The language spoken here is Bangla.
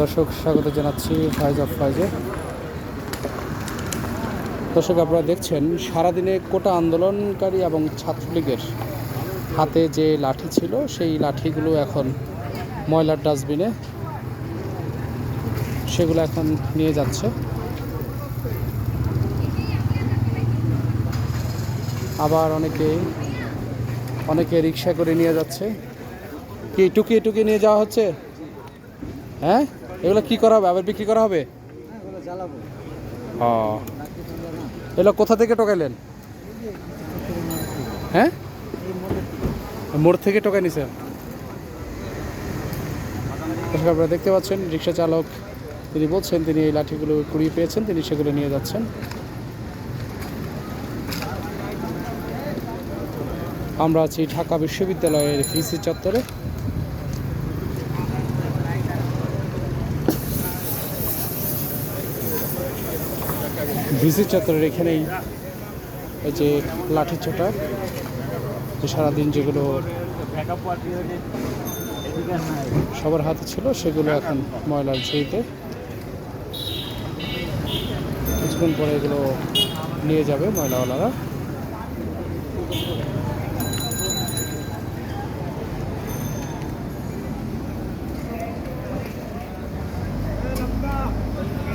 দর্শক, স্বাগত জানাচ্ছি ফাইজ অফ ফাইজে দর্শক, আপনারা দেখছেন, সারাদিনে কোটা আন্দোলনকারী এবং ছাত্রলীগের হাতে যে লাঠি ছিল, সেই লাঠিগুলো এখন ময়লার ডাস্টবিনে সেগুলো এখন নিয়ে যাচ্ছে। আবার অনেকে অনেকে রিক্সা করে নিয়ে যাচ্ছে। কি, টুকি টুকি নিয়ে যাওয়া হচ্ছে? হ্যাঁ? এগুলো কি করা হবে? আবার বিক্রি করা হবে? ও। এগুলো কোথা থেকে টোকাইলেন? হ্যাঁ? মোড় থেকে টোকাই নিছেন? আপনারা দেখতে পাচ্ছেন, রিক্সা চালক তিনি বলছেন, তিনি এই লাঠিগুলো কুড়িয়ে পেয়েছেন, তিনি সেগুলো নিয়ে যাচ্ছেন। আমরা আছি ঢাকা বিশ্ববিদ্যালয়ের ভিসি চত্বরে। ভিসি চত্বরের এখানেই এই যে লাঠি ছোটা, যে সারাদিন যেগুলো সবার হাতে ছিল, সেগুলো এখন ময়লার ঝুড়িতে। কিছুক্ষণ পরে এগুলো নিয়ে যাবে ময়লাওয়ালারা।